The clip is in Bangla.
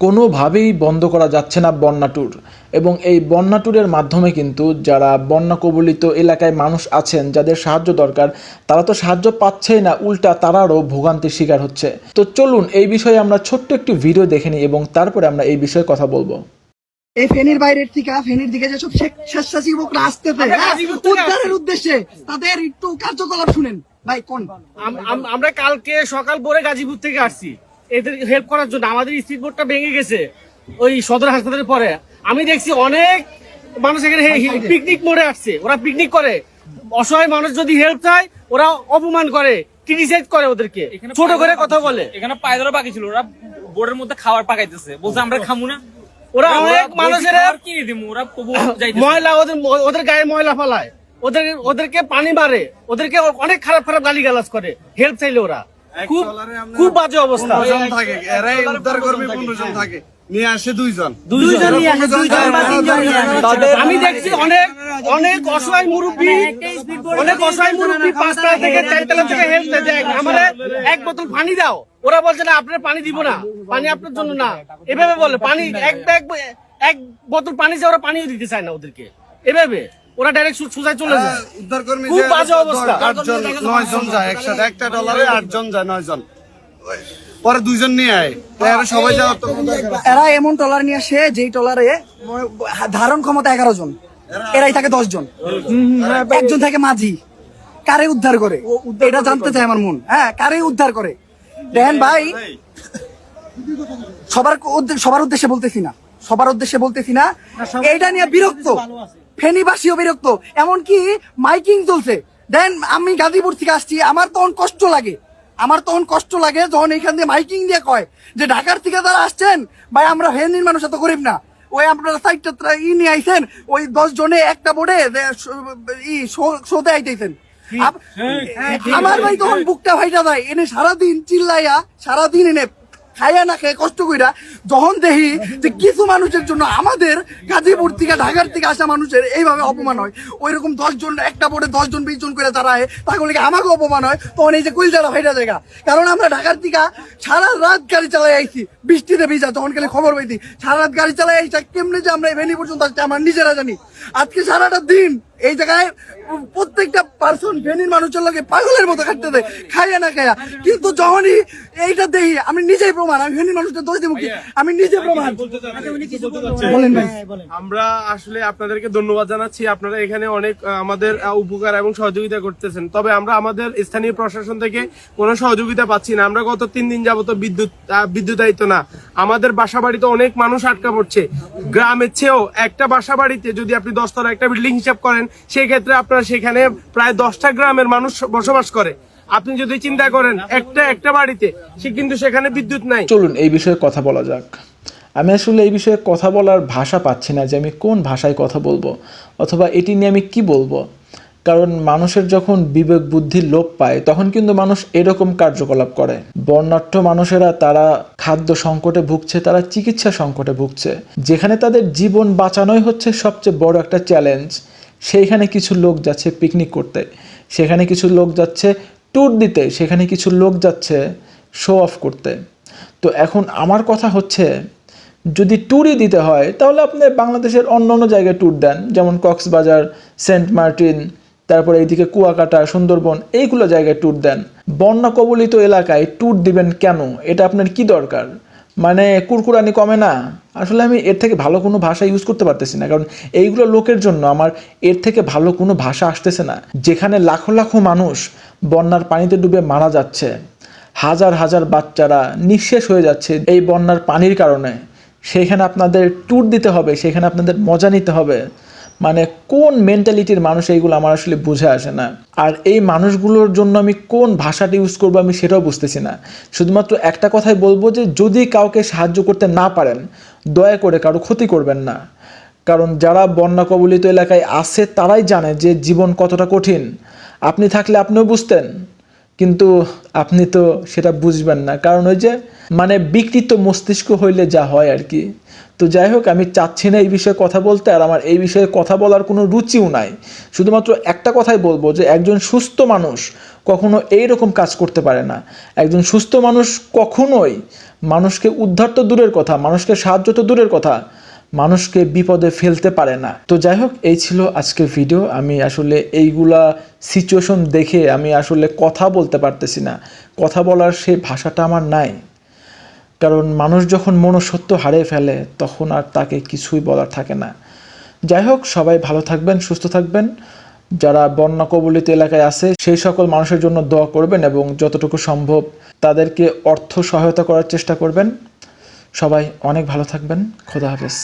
কোনোভাবেই বন্ধ করা যাচ্ছে না বন্যা ট্যুর এবং এই বন্যা ট্যুরের মাধ্যমে কিন্তু যারা বন্যা কবলিত এলাকায় মানুষ আছেন যাদের সাহায্য দরকার তারা তো সাহায্য পাচ্ছেই না উল্টা তারারও ভোগান্তির শিকার হচ্ছে। তো চলুন এই বিষয়ে আমরা ছোট্ট একটি ভিডিও দেখে নিই এবং তারপরে আমরা এই বিষয়ে কথা বলব। এই ফেনীর বাইরের থেকে ফেনীর দিকে যেসব স্বেচ্ছাসেবকরা আসতেছে হ্যাঁ, উদ্ধারের উদ্দেশ্যে তাদের একটু কার্যকলাপ শুনেন। ভাই কোন? আম- আম- আমরা কালকে সকাল ভোরে গাজীপুর থেকে আসছি। এদের হেল্প করার জন্য আমাদের স্পিড বোটটা ভেঙে গেছে ওই সদর হাসপাতালের পরে। আমি দেখছি অনেক মানুষ এখানে পিকনিক মোড়ে আসছে ওরা পিকনিক করে। অসহায় মানুষ যদি হেল্প চায় ওরা অপমান করে ক্রিটিসাইজ করে ওদেরকে। ছোট করে কথা বলে। এখানে পায়ে ধরা বাকি ছিল ওরা বোর্ডের মধ্যে খাবার পাকাইতেছে। বলছে আমরা খামু না। ওরা অনেক মানুষের ময়লা ওদের ওদের গায়ে ময়লা ফেলায়। ওদের ওদেরকে পানি মারে ওদেরকে অনেক খারাপ খারাপ গালি গালাজ করে। হেল্প চাইলে ওরা। খুব খুব বাজে অবস্থা। থাকে এরাই উদ্ধার কর্মী পনেরো জন থাকে। নিয়ে আসে দুইজন। দুইজন। আমি দেখছি অনেক অনেক অসহায় মুরব্বী। অনেক অসহায় মুরব্বী পাঁচতলা থেকে চারতলা থেকে দেয়। আমাদের এক বোতল পানি দাও। ওরা বলছে না আপনার পানি দিব না। পানি আপনার জন্য না। এভাবে বলে পানি এক ব্যাগ এক বোতল পানি চাই ওরা পানিও দিতে চায় না ওদেরকে। এভাবে। ওরা ডাইরেক্ট সোজা চলে যায়। উদ্ধার কর্মী খুব বাজে অবস্থা। আটজন নয় জন যায় একসাথে একটা ডলারে আটজন যায় নয় জন পরে দুইজন নিয়ে আয়। এরা সবাই। এরা এমন টলার নিয়ে আসে যেই টলারে ধারণ ক্ষমতা এগারো জন। এরাই থাকে দশ জন একজন থাকে মাঝি। কারে উদ্ধার করে? এটা জানতে চাই আমার মন। হ্যাঁ কারে উদ্ধার করে? দেখেন ভাই সবার সবার উদ্দেশ্যে বলতেছি না। সবার উদ্দেশ্যে বলতেছি না। এইটা নিয়ে বিরক্ত। ফেনীবাসীও বিরক্ত। এমনকি মাইকিং চলছে। দেন আমি গাজীপুর থেকে আসছি আমার তখন কষ্ট লাগে। আমার তখন কষ্ট লাগে যখন এইখান দিয়ে মাইকিং দিয়ে কয় যে ঢাকার থেকে যারা আসছেন ভাই আমরা ফেনীর মানুষ এত গরিব না। ওই আপনারা সাইডটা ই নিয়ে আইছেন ওই দশ জনে একটা বোর্ডে ই শোতে আইতেছেন। আমার ভাই তখন বুকটা ভাইটা যায় এনে সারাদিন চিল্লাইয়া সারাদিন এনে খাইয়া না খেয়ে কষ্ট কইরা যখন দেখি যে কিছু মানুষের জন্য আমাদের গাজীপুর থেকে, ঢাকার থেকে আসা মানুষের এইভাবে অপমান হয়। ওই রকম দশ জন, একটা বোর্ডে দশ জন, বিশ জন করে যারা হয় তাহলে কি আমাকে অপমান হয়? তখন এই যে কুইল যারা ভাইটা জায়গা। কারণ আমরা ঢাকার থেকে সারা রাত গাড়ি চালাই আইছি, বৃষ্টিতে ভিজা, তখন খালি খবর পাইছি, সারা রাত গাড়ি চালাই আইসা কেমনে যে আমরা ভ্যালি পর্যন্ত আসছি, আমরা নিজেরা জানি। আজকে সারাটা দিন এই জায়গায় প্রত্যেকটা পার্সন ফেনীর মানুষের লোকে পাগলের মতো খাটতে দেয় খাইয়া না খাইয়া। কিন্তু যখনই এইটা দেখি আমি নিজেই প্রমাণ আমি ফেনীর মানুষদের দোষ দেবো কি? আমি নিজে প্রমাণ। বলেন ভাই। আমরা আসলে আপনাদেরকে ধন্যবাদ জানাচ্ছি। আপনারা এখানে অনেক আমাদের উপকার এবং সহযোগিতা করতেছেন। তবে আমরা আমাদের স্থানীয় প্রশাসন থেকে কোনো সহযোগিতা পাচ্ছি না। আমরা গত তিন দিন যাবত বিদ্যুৎ বিদ্যুতায়িত না। আমাদের বাসা বাড়িতে অনেক মানুষ আটকা পড়ছে। গ্রামের চেয়েও একটা বাসা বাড়িতে যদি আপনি দশতলা একটা বিল্ডিং হিসাব করেন সেক্ষেত্রে আপনার সেখানে প্রায় দশটা গ্রামের মানুষ বসবাস করে। আপনি যদি চিন্তা করেন, একটা একটা বাড়িতে, সে কিন্তু সেখানে বিদ্যুৎ নাই। চলুন, এই বিষয়ে কথা বলা যাক। আমি আসলে এই বিষয়ে কথা বলার ভাষা পাচ্ছি না যে আমি কোন ভাষায় কথা বলব, অথবা এটি নিয়ে আমি কি বলব। কারণ মানুষের যখন বিবেক বুদ্ধির লোপ পায়, তখন কিন্তু মানুষ এরকম কার্যকলাপ করে। বর্ণাঢ্য মানুষেরা তারা খাদ্য সংকটে ভুগছে, তারা চিকিৎসা সংকটে ভুগছে। যেখানে তাদের জীবন বাঁচানোই হচ্ছে সবচেয়ে বড় একটা চ্যালেঞ্জ সেইখানে কিছু লোক যাচ্ছে পিকনিক করতে। সেখানে কিছু লোক যাচ্ছে ট্যুর দিতে। সেখানে কিছু লোক যাচ্ছে শো অফ করতে। তো এখন আমার কথা হচ্ছে, যদি ট্যুরই দিতে হয়, তাহলে আপনি বাংলাদেশের অন্য অন্য জায়গায় ট্যুর দেন। যেমন কক্সবাজার, সেন্ট মার্টিন, তারপরে এইদিকে কুয়াকাটা, সুন্দরবন, এইগুলো জায়গায় ট্যুর দেন। বন্যা কবলিত এলাকায় ট্যুর দিবেন কেন? এটা আপনার কি দরকার? মানে কুরকুরানি কমে না। আসলে আমি এর থেকে ভালো কোনো ভাষা ইউজ করতে পারতেছি না। কারণ এইগুলো লোকের জন্য আমার এর থেকে ভালো কোনো ভাষা আসতেছে না। যেখানে লাখো লাখো মানুষ বন্যার পানিতে ডুবে মারা যাচ্ছে। হাজার হাজার বাচ্চারা নিঃশেষ হয়ে যাচ্ছে এই বন্যার পানির কারণে। সেখানে আপনাদের ট্যুর দিতে হবে, সেখানে আপনাদের মজা নিতে হবে। মানে কোন মেন্টালিটির মানুষ এইগুলো আমার আসলে বুঝে আসে না। আর এই মানুষগুলোর জন্য আমি কোন ভাষাটি ইউজ করব আমি সেটাও বুঝতেছি না। শুধুমাত্র একটা কথাই বলব যে, যদি কাউকে সাহায্য করতে না পারেন, দয়া করে কারও ক্ষতি করবেন না। কারণ যারা বন্যা কবলিত এলাকায় আছে, তারাই জানে যে জীবন কতটা কঠিন। আপনি থাকলে আপনিও বুঝতেন। কিন্তু আপনি তো সেটা বুঝবেন না। কারণ ওই যে মানে বিকৃত মস্তিষ্ক হইলে যা হয় আর কি। তো যাই হোক, আমি চাচ্ছি না এই বিষয়ে কথা বলতে, আর আমার এই বিষয়ে কথা বলার কোনো রুচিও নাই। শুধুমাত্র একটা কথাই বলব যে, একজন সুস্থ মানুষ কখনো এই রকম কাজ করতে পারে না। একজন সুস্থ মানুষ কখনোই মানুষকে উদ্ধার তো দূরের কথা, মানুষকে সাহায্য তো দূরের কথা মানুষকে বিপদে ফেলতে পারে না। তো যাই হোক, এই ছিল আজকের ভিডিও আমি আসলে এইগুলা সিচুয়েশন দেখে আমি আসলে কথা বলতে পারতেছি না। কথা বলার সেই ভাষাটা আমার নাই। কারণ মানুষ যখন মনসত্ব হারিয়ে ফেলে, তখন আর তাকে কিছুই বলার থাকে না। যাই হোক, সবাই ভালো থাকবেন, সুস্থ থাকবেন। যারা বন্যা কবলিত এলাকায় আছে, সেই সকল মানুষের জন্য দোয়া করবেন এবং যতটুকু সম্ভব তাদেরকে অর্থ সহায়তা করার চেষ্টা করবেন। সবাই অনেক ভালো থাকবেন। খোদা হাফেজ।